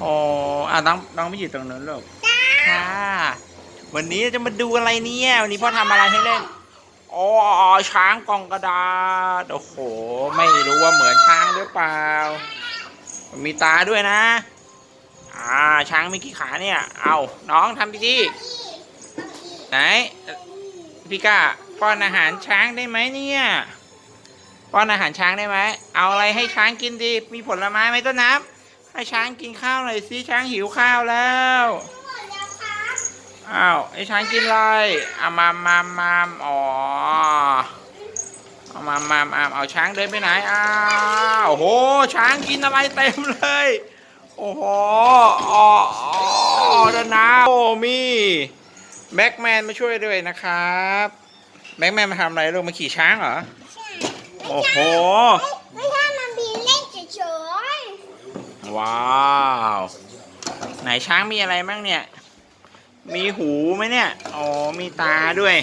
โอ้อะน้องน้องไม่อยู่ตรงนั้นลูกค่ะวันนี้จะมาดูอะไรเนี่ย วันนี้พ่อทำอะไรให้เล่นโอ้ช้างกล่องกระดาษ โอ้โห ไม่รู้ว่าเหมือนช้างหรือเปล่า มีตาด้วยนะ อ่า ช้างมีกี่ขาเนี่ย เอาน้องทำดีๆไหน พี่ก้าป้อนอาหารช้างได้ไหมเนี่ย ป้อนอาหารช้างได้ไหม เอาอะไรให้ช้างกินดี มีผลไม้ไหมต้นน้ำ ให้ช้างกินข้าวหน่อยสิช้างหิวข้าวแล้วอ้าวไอ้ช้างกินอะไรอามามามมามอ๋อเอามามามามเอาช้างเดินไปไหนอ้าวโอ้โหช้างกินอะไรเต็มเลย โอ้โหอ๋ออ๋อด้านหน้าโอ้มีแบ็กแมนมาช่วยด้วยนะครับแบ็กแมนมาทำอะไรลูกมาขี่ช้างเหรอโอ้โห ไม่ใช่มันบินเล่นเฉย ว้าวไหนช้างมีอะไรบ้างเนี่ย มีหูไหมเนี่ย อ๋อ มีตาด้วย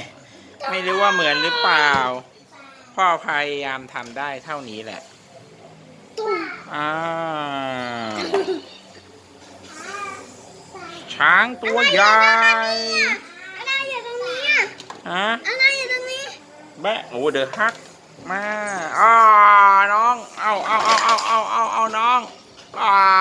ไม่รู้ว่าเหมือนหรือเปล่า พ่อพยายามทำได้เท่านี้แหละๆตุ้มอ่าช้างตัวใหญ่อะไรอยู่ตรงนี้อะฮะอะไรอยู่ตรงนี้แบะโอ้เดอะฮักมาอ่า